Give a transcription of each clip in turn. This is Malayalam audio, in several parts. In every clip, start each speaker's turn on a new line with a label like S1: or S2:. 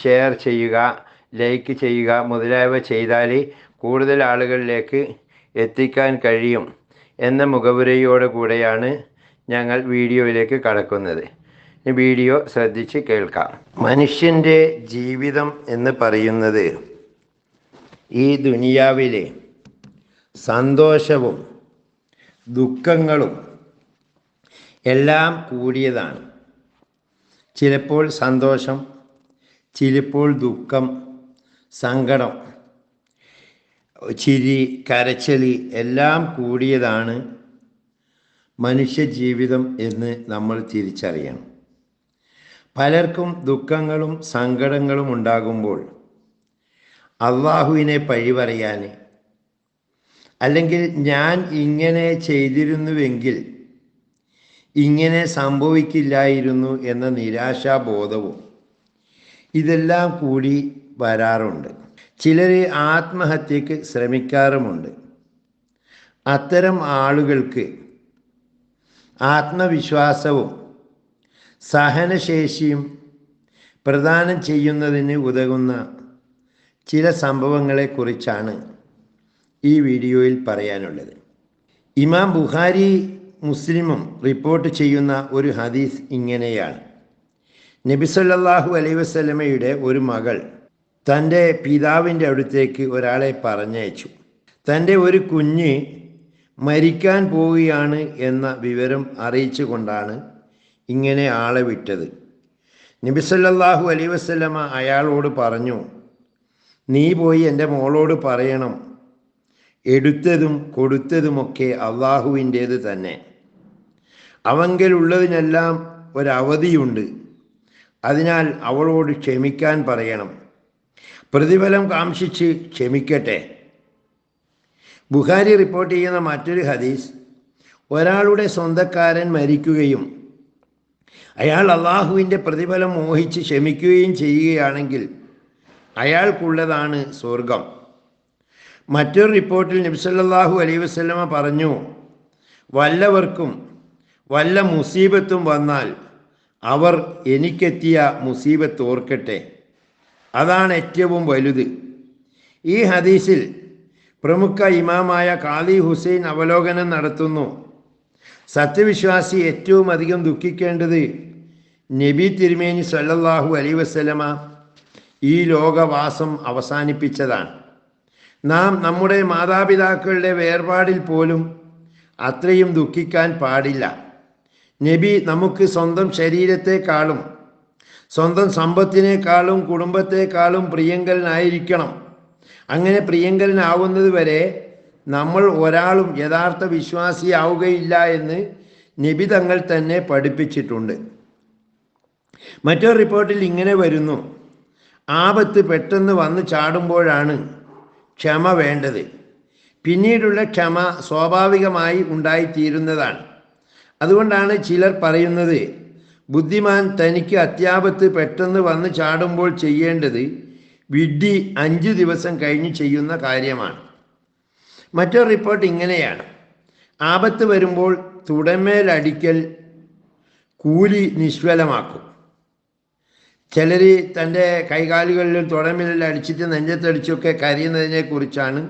S1: ഷെയർ ചെയ്യുക ലൈക്ക് ചെയ്യുക മുതലായവ ചെയ്താൽ കൂടുതൽ ആളുകളിലേക്ക് എത്തിക്കാൻ കഴിയും എന്ന മുഖവുരയോടെ കൂടെയാണ് ഞങ്ങൾ വീഡിയോയിലേക്ക് കടക്കുന്നത്. വീഡിയോ ശ്രദ്ധിച്ച് കേൾക്കാം. മനുഷ്യന്റെ ജീവിതം എന്ന് പറയുന്നത് ഈ ദുനിയാവിലെ സന്തോഷവും ദുഃഖങ്ങളും എല്ലാം കൂടിയതാണ്. ചിലപ്പോൾ സന്തോഷം ചിലപ്പോൾ ദുഃഖം സങ്കടം ചിരി കരച്ചലി എല്ലാം കൂടിയതാണ് മനുഷ്യ ജീവിതം എന്ന് നമ്മൾ തിരിച്ചറിയണം. പലർക്കും ദുഃഖങ്ങളും സങ്കടങ്ങളും ഉണ്ടാകുമ്പോൾ അള്ളാഹുവിനെ പഴി പറയാൻ അല്ലെങ്കിൽ ഞാൻ ഇങ്ങനെ ചെയ്തിരുന്നുവെങ്കിൽ ഇങ്ങനെ സംഭവിക്കില്ലായിരുന്നു എന്ന നിരാശാബോധവും ഇതെല്ലാം കൂടി വരാറുണ്ട്. ചിലർ ആത്മഹത്യക്ക് ശ്രമിക്കാറുമുണ്ട്. അത്തരം ആളുകൾക്ക് ആത്മവിശ്വാസവും സഹനശേഷിയും പ്രദാനം ചെയ്യുന്നതിന് ഉതകുന്ന ചില സംഭവങ്ങളെക്കുറിച്ചാണ് ഈ വീഡിയോയിൽ പറയാനുള്ളത്. ഇമാം ബുഖാരി മുസ്ലിമും റിപ്പോർട്ട് ചെയ്യുന്ന ഒരു ഹദീസ് ഇങ്ങനെയാണ്. നബി അലൈ വസ്ലമയുടെ ഒരു മകൾ തന്റെ പിതാവിന്റെ അടുത്തേക്ക് ഒരാളെ പറഞ്ഞയച്ചു. തന്റെ ഒരു കുഞ്ഞ് മരിക്കാൻ പോവുകയാണ് എന്ന വിവരം അറിയിച്ചു കൊണ്ടാണ് ഇങ്ങനെ ആളെ വിട്ടത്. നബി അലൈ വസ്ലമ അയാളോട് പറഞ്ഞു നീ പോയി എന്റെ മോളോട് പറയണം. എടുത്തതും കൊടുത്തതുമൊക്കെ അള്ളാഹുവിന്റേത് തന്നെ. അവങ്കലുള്ളതിനെല്ലാം ഒരവധിയുണ്ട്. അതിനാൽ അവളോട് ക്ഷമിക്കാൻ പറയണം. പ്രതിഫലം കാംക്ഷിച്ച് ക്ഷമിക്കട്ടെ. ബുഹാരി റിപ്പോർട്ട് ചെയ്യുന്ന മറ്റൊരു ഹദീസ് ഒരാളുടെ സ്വന്തക്കാരൻ മരിക്കുകയും അയാൾ അള്ളാഹുവിന്റെ പ്രതിഫലം മോഹിച്ച് ക്ഷമിക്കുകയും ചെയ്യുകയാണെങ്കിൽ അയാൾക്കുള്ളതാണ് സ്വർഗം. മറ്റൊരു റിപ്പോർട്ടിൽ നബ്സല്ലാഹു അലൈ വസ്ലമ പറഞ്ഞു വല്ലവർക്കും വല്ല മുസീബത്തും വന്നാൽ അവർ എനിക്കെത്തിയ മുസീബത്ത് ഓർക്കട്ടെ. അതാണ് ഏറ്റവും വലുത്. ഈ ഹദീസിൽ പ്രമുഖ ഇമാമായ കാലി ഹുസൈൻ അവലോകനം നടത്തുന്നു. സത്യവിശ്വാസി ഏറ്റവും അധികം ദുഃഖിക്കേണ്ടത് നബി തിരുമേനി സല്ലല്ലാഹു അലൈ വസ്ലമ ഈ ലോകവാസം അവസാനിപ്പിച്ചതാണ്. നാം നമ്മുടെ മാതാപിതാക്കളുടെ വേർപാടിൽ പോലും അത്രയും ദുഃഖിക്കാൻ പാടില്ല. നബി നമുക്ക് സ്വന്തം ശരീരത്തെക്കാളും സ്വന്തം സമ്പത്തിനേക്കാളും കുടുംബത്തെക്കാളും പ്രിയങ്കരനായിരിക്കണം. അങ്ങനെ പ്രിയങ്കരനാവുന്നത് വരെ നമ്മൾ ഒരാളും യഥാർത്ഥ വിശ്വാസിയാവുകയില്ല എന്ന് നബി തങ്ങൾ തന്നെ പഠിപ്പിച്ചിട്ടുണ്ട്. മറ്റൊരു റിപ്പോർട്ടിൽ ഇങ്ങനെ വരുന്നു. ആപത്ത് പെട്ടെന്ന് വന്ന് ചാടുമ്പോഴാണ് ക്ഷമ വേണ്ടത്. പിന്നീടുള്ള ക്ഷമ സ്വാഭാവികമായി ഉണ്ടായിത്തീരുന്നതാണ്. അതുകൊണ്ടാണ് ചിലർ പറയുന്നത് ബുദ്ധിമാൻ തനിക്ക് അത്യാപത്ത് പെട്ടെന്ന് വന്ന് ചാടുമ്പോൾ ചെയ്യേണ്ടത് വിഡ്ഢി അഞ്ച് ദിവസം കഴിഞ്ഞ് ചെയ്യുന്ന കാര്യമാണ്. മറ്റൊരു റിപ്പോർട്ട് ഇങ്ങനെയാണ്. ആപത്ത് വരുമ്പോൾ തുടമേലടിക്കൽ കൂലി നിഷ്ഫലമാക്കും. ചിലർ തന്റെ കൈകാലുകളിൽ തുടമേലടിച്ചിട്ട് നെഞ്ചത്തടിച്ചൊക്കെ കരയുന്നതിനെക്കുറിച്ചാണ്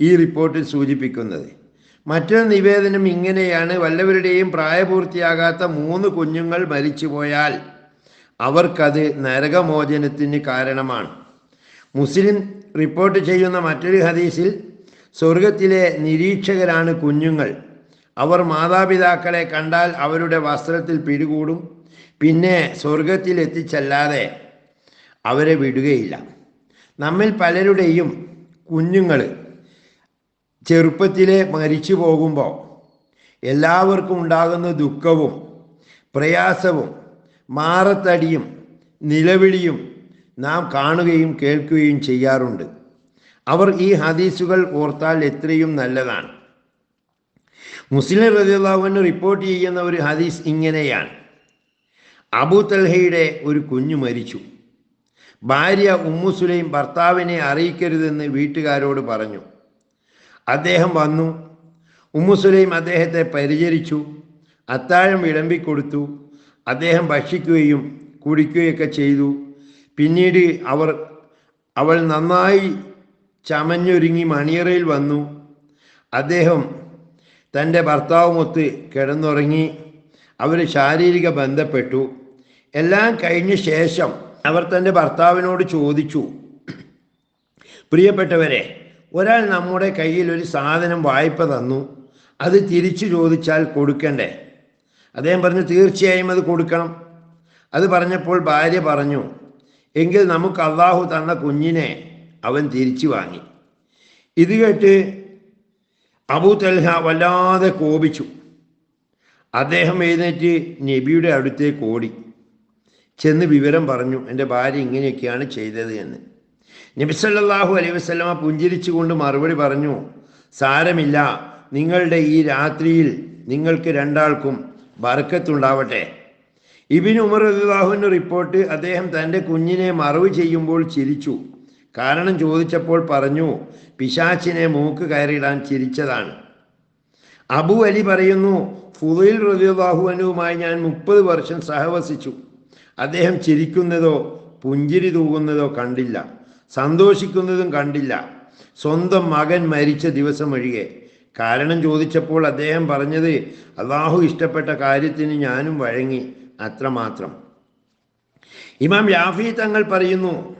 S1: ഈ റിപ്പോർട്ടിൽ സൂചിപ്പിക്കുന്നത്. മറ്റൊരു നിവേദനം ഇങ്ങനെയാണ്. വല്ലവരുടെയും പ്രായപൂർത്തിയാകാത്ത മൂന്ന് കുഞ്ഞുങ്ങൾ മരിച്ചുപോയാൽ അവർക്കത് നരകമോചനത്തിന് കാരണമാണ്. മുസ്ലിം റിപ്പോർട്ട് ചെയ്യുന്ന മറ്റൊരു ഹദീസിൽ സ്വർഗത്തിലെ നിരീക്ഷകരാണ് കുഞ്ഞുങ്ങൾ. അവർ മാതാപിതാക്കളെ കണ്ടാൽ അവരുടെ വസ്ത്രത്തിൽ പിടികൂടും പിന്നെ സ്വർഗത്തിൽ എത്തിച്ചല്ലാതെ അവരെ വിടുകയില്ല. നമ്മിൽ പലരുടെയും കുഞ്ഞുങ്ങൾ ചെറുപ്പത്തിലെ മരിച്ചു പോകുമ്പോൾ എല്ലാവർക്കും ഉണ്ടാകുന്ന ദുഃഖവും പ്രയാസവും മാറത്തടിയും നിലവിളിയും നാം കാണുകയും കേൾക്കുകയും ചെയ്യാറുണ്ട്. അവർ ഈ ഹദീസുകൾ ഓർത്താൽ എത്രയും നല്ലതാണ്. മുസ്ലിം റദിയുള്ളവന് റിപ്പോർട്ട് ചെയ്യുന്ന ഒരു ഹദീസ് ഇങ്ങനെയാണ്. അബു തൽഹയുടെ ഒരു കുഞ്ഞു മരിച്ചു. ഭാര്യ ഉമ്മു സുലൈം ഭർത്താവിനെ അറിയിക്കരുതെന്ന് വീട്ടുകാരോട് പറഞ്ഞു. അദ്ദേഹം വന്നു. ഉമ്മുസുലൈം അദ്ദേഹത്തെ പരിചരിച്ചു. അത്താഴം വിളമ്പിക്കൊടുത്തു. അദ്ദേഹം ഭക്ഷിക്കുകയും കുടിക്കുകയൊക്കെ ചെയ്തു. പിന്നീട് അവർ അവൾ നന്നായി ചമഞ്ഞൊരുങ്ങി മണിയറയിൽ വന്നു. അദ്ദേഹം തന്റെ ഭർത്താവുമൊത്ത് കിടന്നുറങ്ങി. അവർ ശാരീരിക ബന്ധപ്പെട്ടു. എല്ലാം കഴിഞ്ഞ ശേഷം അവർ തന്റെ ഭർത്താവിനോട് ചോദിച്ചു. പ്രിയപ്പെട്ടവരെ ഒരാൾ നമ്മുടെ കയ്യിൽ ഒരു സാധനം വായ്പ തന്നു. അത് തിരിച്ചു ചോദിച്ചാൽ കൊടുക്കണ്ടേ? അദ്ദേഹം പറഞ്ഞു തീർച്ചയായും അത് കൊടുക്കണം. അത് പറഞ്ഞപ്പോൾ ഭാര്യ പറഞ്ഞു എങ്കിൽ നമുക്ക് അള്ളാഹു തന്ന കുഞ്ഞിനെ അവൻ തിരിച്ചു വാങ്ങി. ഇത് കേട്ട് അബൂ തൽഹ വല്ലാതെ കോപിച്ചു. അദ്ദേഹം എഴുന്നേറ്റ് നബിയുടെ അടുത്തേക്ക് ഓടി. ചെന്ന് വിവരം പറഞ്ഞു എന്റെ ഭാര്യ ഇങ്ങനെയൊക്കെയാണ് ചെയ്തത് എന്ന്. നബി സല്ലല്ലാഹു അലൈഹി വസല്ലമ പുഞ്ചിരിച്ചുകൊണ്ട് മറുപടി പറഞ്ഞു സാരമില്ല നിങ്ങളുടെ ഈ രാത്രിയിൽ നിങ്ങൾക്ക് രണ്ടാൾക്കും ബർക്കത്തുണ്ടാവട്ടെ. ഇബിൻ ഉമർ അള്ളാഹുവിന്റെ റിപ്പോർട്ട് അദ്ദേഹം തന്റെ കുഞ്ഞിനെ മറവ് ചെയ്യുമ്പോൾ ചിരിച്ചു. കാരണം ചോദിച്ചപ്പോൾ പറഞ്ഞു പിശാച്ചിനെ മൂക്ക് കയറിയിടാൻ ചിരിച്ചതാണ്. അബു അലി പറയുന്നു ഫുദയിൽ റദിയുള്ളാഹുവിനുമായി ഞാൻ മുപ്പത് വർഷം സഹവസിച്ചു. അദ്ദേഹം ചിരിക്കുന്നതോ പുഞ്ചിരി തൂകുന്നതോ കണ്ടില്ല. സന്തോഷിക്കുന്നതും കണ്ടില്ല. സ്വന്തം മകൻ മരിച്ച ദിവസം ഒഴികെ. കാരണം ചോദിച്ചപ്പോൾ അദ്ദേഹം പറഞ്ഞത് അള്ളാഹു ഇഷ്ടപ്പെട്ട കാര്യത്തിന് ഞാനും വഴങ്ങി അത്രമാത്രം. ഇമാം യാഫി തങ്ങൾ പറയുന്നു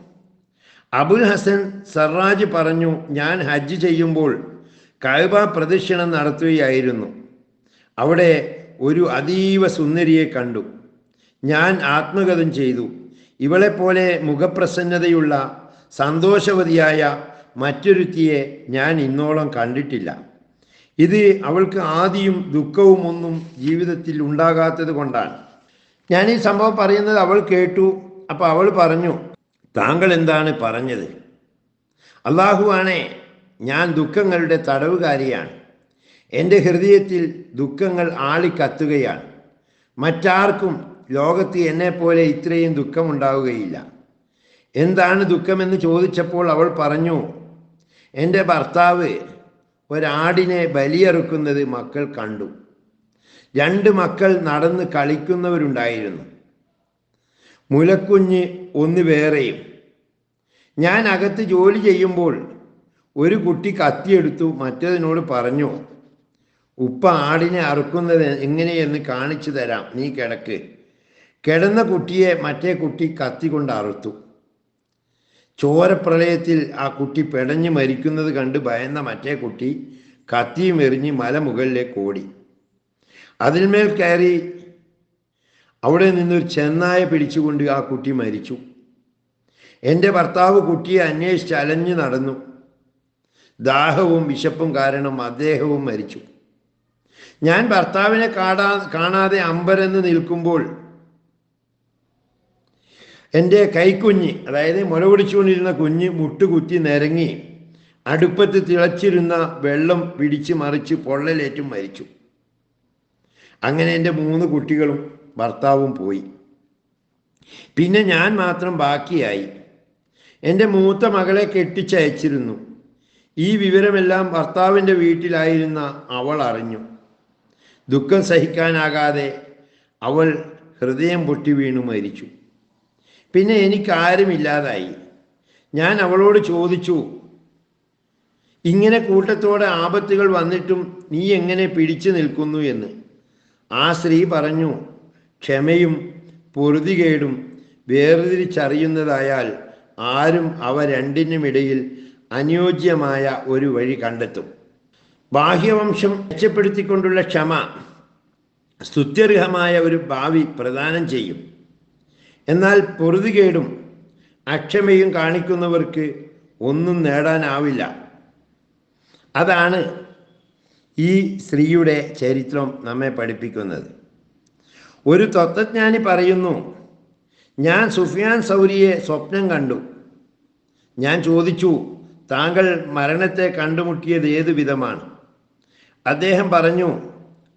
S1: അബുൽ ഹസൻ സർറാജ് പറഞ്ഞു ഞാൻ ഹജ്ജ് ചെയ്യുമ്പോൾ കഅബ പ്രദക്ഷിണം നടത്തുകയായിരുന്നു. അവിടെ ഒരു അതീവ സുന്ദരിയെ കണ്ടു. ഞാൻ ആത്മഗതം ചെയ്തു. ഇവളെപ്പോലെ മുഖപ്രസന്നതയുള്ള സന്തോഷവതിയായ മറ്റൊരുത്തിയെ ഞാൻ ഇന്നോളം കണ്ടിട്ടില്ല. ഇത് അവൾക്ക് ആദിയും ദുഃഖവും ഒന്നും ജീവിതത്തിൽ ഉണ്ടാകാത്തത് കൊണ്ടാണ്. ഞാൻ ഈ സംഭവം പറയുന്നത് അവൾ കേട്ടു അപ്പോൾ അവൾ പറഞ്ഞു താങ്കൾ എന്താണ് പറഞ്ഞത്? അള്ളാഹുവാണേ ഞാൻ ദുഃഖങ്ങളുടെ തടവുകാരിയാണ്. എന്റെ ഹൃദയത്തിൽ ദുഃഖങ്ങൾ ആളിക്കത്തുകയാണ്. മറ്റാർക്കും ലോകത്ത് എന്നെപ്പോലെ ഇത്രയും ദുഃഖമുണ്ടാവുകയില്ല. എന്താണ് ദുഃഖമെന്ന് ചോദിച്ചപ്പോൾ അവൾ പറഞ്ഞു എന്റെ ഭർത്താവ് ഒരാടിനെ ബലിയറുക്കുന്നത് മക്കൾ കണ്ടു. രണ്ട് മക്കൾ നടന്ന് കളിക്കുന്നവരുണ്ടായിരുന്നു. മുലക്കുഞ്ഞ് ഒന്ന് വേറെയും. ഞാൻ അകത്ത് ജോലി ചെയ്യുമ്പോൾ ഒരു കുട്ടി കത്തിയെടുത്തു മറ്റതിനോട് പറഞ്ഞു ഉപ്പ ആടിനെ അറുക്കുന്നത് എങ്ങനെയെന്ന് കാണിച്ചു തരാം നീ കിടക്ക്. കിടന്ന കുട്ടിയെ മറ്റേ കുട്ടി കത്തി കൊണ്ട് അറുത്തു. ചോരപ്രളയത്തിൽ ആ കുട്ടി പെടഞ്ഞു മരിക്കുന്നത് കണ്ട് ഭയന്ന മറ്റേ കുട്ടി കത്തിയും എറിഞ്ഞ് മലമുകളിലേക്ക് ഓടി അതിന്മേൽ കയറി അവിടെ നിന്നൊരു ചെന്നായ പിടിച്ചുകൊണ്ട് ആ കുട്ടി മരിച്ചു. എന്റെ ഭർത്താവ് കുട്ടിയെ അന്വേഷിച്ച് അലഞ്ഞു നടന്നു. ദാഹവും വിശപ്പും കാരണം അദ്ദേഹവും മരിച്ചു. ഞാൻ ഭർത്താവിനെ കാടാ കാണാതെ അമ്പരന്ന് നിൽക്കുമ്പോൾ എന്റെ കൈക്കുഞ്ഞ് അതായത് മുല പിടിച്ചുകൊണ്ടിരുന്ന കുഞ്ഞ് മുട്ടുകുത്തി നിരങ്ങി അടുപ്പത്ത് തിളച്ചിരുന്ന വെള്ളം പിടിച്ച് മറിച്ച് പൊള്ളലേറ്റും മരിച്ചു. അങ്ങനെ എന്റെ മൂന്ന് കുട്ടികളും ഭർത്താവും പോയി. പിന്നെ ഞാൻ മാത്രം ബാക്കിയായി. എന്റെ മൂത്ത മകളെ കെട്ടിച്ചയച്ചിരുന്നു. ഈ വിവരമെല്ലാം ഭർത്താവിന്റെ വീട്ടിലായിരുന്ന അവൾ അറിഞ്ഞു. ദുഃഖം സഹിക്കാനാകാതെ അവൾ ഹൃദയം പൊട്ടി വീണു മരിച്ചു. പിന്നെ എനിക്ക് ആരുമില്ലാതായി ഞാൻ അവളോട് ചോദിച്ചു ഇങ്ങനെ കൂട്ടത്തോടെ ആപത്തുകൾ വന്നിട്ടും നീ എങ്ങനെ പിടിച്ചു നിൽക്കുന്നു എന്ന്? ആ സ്ത്രീ പറഞ്ഞു ക്ഷമയും പൊറുതികേടും വേർതിരിച്ചറിയുന്നതായാൽ ആരും അവ രണ്ടിനുമിടയിൽ അനുയോജ്യമായ ഒരു വഴി കണ്ടെത്തും. ബാഹ്യവംശം മെച്ചപ്പെടുത്തിക്കൊണ്ടുള്ള ക്ഷമ സ്തുത്യർഹമായ ഒരു ഭാവി പ്രദാനം ചെയ്യും. എന്നാൽ പൊറുതികേടും അക്ഷമയും കാണിക്കുന്നവർക്ക് ഒന്നും നേടാനാവില്ല. അതാണ് ഈ സ്ത്രീയുടെ ചരിത്രം നമ്മെ പഠിപ്പിക്കുന്നത്. ഒരു തത്വജ്ഞാനി പറയുന്നു ഞാൻ സുഫിയാൻ സൗരിയെ സ്വപ്നം കണ്ടു. ഞാൻ ചോദിച്ചു താങ്കൾ മരണത്തെ കണ്ടുമുട്ടിയത് ഏത് വിധമാണ്? അദ്ദേഹം പറഞ്ഞു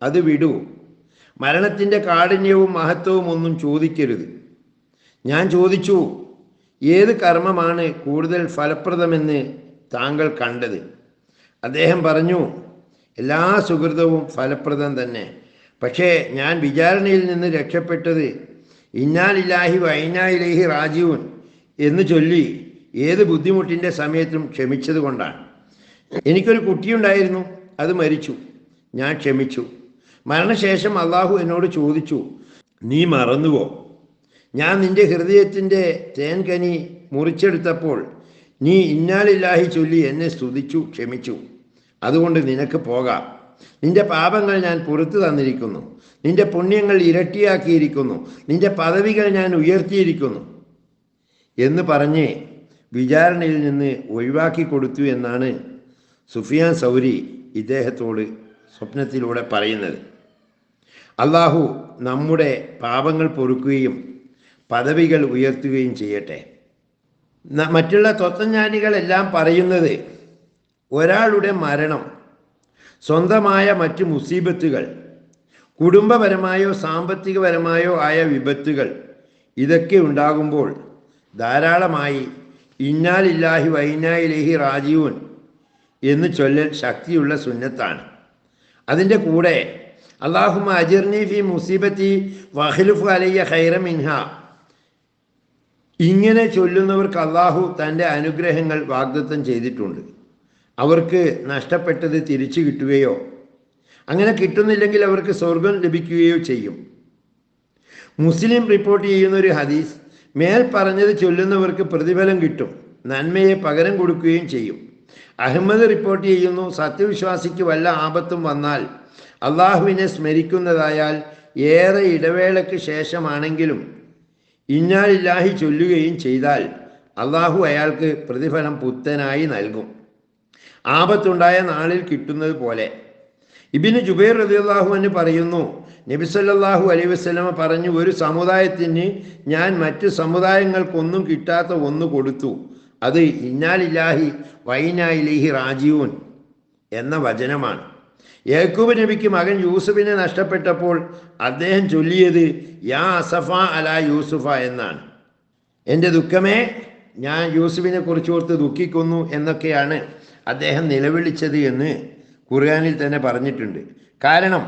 S1: അത് വിടൂ. മരണത്തിന്റെ കാഠിന്യവും മഹത്വവും ഒന്നും ചോദിക്കരുത്. ഞാൻ ചോദിച്ചു ഏത് കർമ്മമാണ് കൂടുതൽ ഫലപ്രദമെന്ന് താങ്കൾ കണ്ടത്? അദ്ദേഹം പറഞ്ഞു എല്ലാ സുഹൃതവും ഫലപ്രദം തന്നെ. പക്ഷേ ഞാൻ വിചാരണയിൽ നിന്ന് രക്ഷപ്പെട്ടത് ഇന്നാലില്ലാഹി വൈനായിലേഹി രാജീവൻ എന്ന് ചൊല്ലി ഏത് ബുദ്ധിമുട്ടിന്റെ സമയത്തും ക്ഷമിച്ചത് കൊണ്ടാണ്. എനിക്കൊരു കുട്ടിയുണ്ടായിരുന്നു അത് മരിച്ചു. ഞാൻ ക്ഷമിച്ചു. മരണശേഷം അള്ളാഹു എന്നോട് ചോദിച്ചു നീ മറന്നുവോ? ഞാൻ നിന്റെ ഹൃദയത്തിന്റെ തേൻകനി മുറിച്ചെടുത്തപ്പോൾ നീ ഇന്നാലില്ലാഹി ചൊല്ലി എന്നെ സ്തുതിച്ചു ക്ഷമിച്ചു. അതുകൊണ്ട് നിനക്ക് പോകാം. നിന്റെ പാപങ്ങൾ ഞാൻ പുറത്തു തന്നിരിക്കുന്നു. നിന്റെ പുണ്യങ്ങൾ ഇരട്ടിയാക്കിയിരിക്കുന്നു. നിന്റെ പദവികൾ ഞാൻ ഉയർത്തിയിരിക്കുന്നു. എന്ന് പറഞ്ഞ് വിചാരണയിൽ നിന്ന് ഒഴിവാക്കി കൊടുത്തു എന്നാണ് സുഫിയാൻ സൗരി ഇദ്ദേഹത്തോട് സ്വപ്നത്തിലൂടെ പറയുന്നത്. അള്ളാഹു നമ്മുടെ പാപങ്ങൾ പൊറുക്കുകയും പദവികൾ ഉയർത്തുകയും ചെയ്യട്ടെ. മറ്റുള്ള തത്വജ്ഞാനികളെല്ലാം പറയുന്നത് ഒരാളുടെ മരണം സ്വന്തമായ മറ്റു മുസീബത്തുകൾ കുടുംബപരമായോ സാമ്പത്തികപരമായോ ആയ വിപത്തുകൾ ഇതൊക്കെ ഉണ്ടാകുമ്പോൾ ധാരാളമായി ഇന്നാലില്ലാഹി വൈനായിലേഹി റാജീവൻ എന്ന് ചൊല്ലൽ ശക്തിയുള്ള സുന്നത്താണ്. അതിന്റെ കൂടെ അള്ളാഹുമ അജിർനി ഫി മുസീബത്തി വഹലുഫ് അലയ്യ ഖൈറ മിൻഹ ഇങ്ങനെ ചൊല്ലുന്നവർക്ക് അള്ളാഹു തന്റെ അനുഗ്രഹങ്ങൾ വാഗ്ദത്തം ചെയ്തിട്ടുണ്ട്. അവർക്ക് നഷ്ടപ്പെട്ടത് തിരിച്ചു കിട്ടുകയോ അങ്ങനെ കിട്ടുന്നില്ലെങ്കിൽ അവർക്ക് സ്വർഗം ലഭിക്കുകയോ ചെയ്യും. മുസ്ലിം റിപ്പോർട്ട് ചെയ്യുന്ന ഒരു ഹദീസ് മേൽ പറഞ്ഞത് ചൊല്ലുന്നവർക്ക് പ്രതിഫലം കിട്ടും നന്മയെ പകരം കൊടുക്കുകയും ചെയ്യും. അഹമ്മദ് റിപ്പോർട്ട് ചെയ്യുന്നു സത്യവിശ്വാസിക്ക് വല്ല ആപത്തും വന്നാൽ അള്ളാഹുവിനെ സ്മരിക്കുന്നതായാൽ ഏറെ ഇടവേളയ്ക്ക് ശേഷമാണെങ്കിലും ഇന്നാലില്ലാഹി ചൊല്ലുകയും ചെയ്താൽ അള്ളാഹു അയാൾക്ക് പ്രതിഫലം പുത്തനായി നൽകും. ആപത്തുണ്ടായ നാളിൽ കിട്ടുന്നത് പോലെ. ഇബിന് ജുബൈർ റളിയല്ലാഹു അൻഹു പറയുന്നു നബിസല്ലാഹു അലൈ വസ്ലമ പറഞ്ഞു ഒരു സമുദായത്തിന് ഞാൻ മറ്റു സമുദായങ്ങൾക്കൊന്നും കിട്ടാത്ത ഒന്ന് കൊടുത്തു. അത് ഇന്നാലില്ലാഹി വൈനായിലിഹി റാജീവൻ എന്ന വചനമാണ്. യേക്കൂബ് നബിക്ക് മകൻ യൂസുഫിനെ നഷ്ടപ്പെട്ടപ്പോൾ അദ്ദേഹം ചൊല്ലിയത് യാ അസഫ അല യൂസുഫ എന്നാണ്. എന്റെ ദുഃഖമേ ഞാൻ യൂസുഫിനെ കുറിച്ച് ഓർത്ത് ദുഃഖിക്കുന്നു എന്നൊക്കെയാണ് അദ്ദേഹം നിലവിളിച്ചത് എന്ന് ഖുർആാനിൽ തന്നെ പറഞ്ഞിട്ടുണ്ട്. കാരണം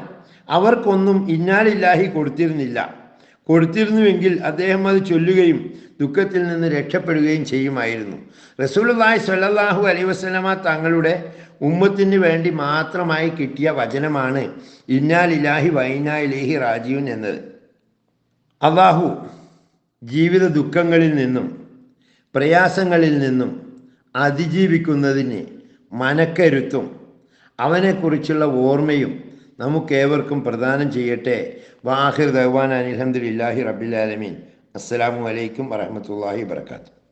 S1: അവർക്കൊന്നും ഇന്നാലില്ലാഹി കൊടുത്തിരുന്നില്ല. കൊടുത്തിരുന്നുവെങ്കിൽ അദ്ദേഹം അത് ചൊല്ലുകയും ദുഃഖത്തിൽ നിന്ന് രക്ഷപ്പെടുകയും ചെയ്യുമായിരുന്നു. റസൂലുള്ളാഹി സ്വല്ലല്ലാഹു അലൈഹി വസല്ലമ തങ്ങളുടെ ഉമ്മത്തിന് വേണ്ടി മാത്രമായി കിട്ടിയ വചനമാണ് ഇന്നാലിലാഹി വൈനാ ഇലേഹി റാജീവൻ എന്നത്. അള്ളാഹു ജീവിത ദുഃഖങ്ങളിൽ നിന്നും പ്രയാസങ്ങളിൽ നിന്നും അതിജീവിക്കുന്നതിന് മനക്കരുത്തും അവനെക്കുറിച്ചുള്ള ഓർമ്മയും നമുക്കേവർക്കും പ്രദാനം ചെയ്യട്ടെ. വാഹിർ ദഹ്വാൻ അനിൽഹമ്മദില്ലാഹി റബ്ബിൽ ആലമീൻ. അസ്സലാമു അലൈക്കും വർക്കാത്തു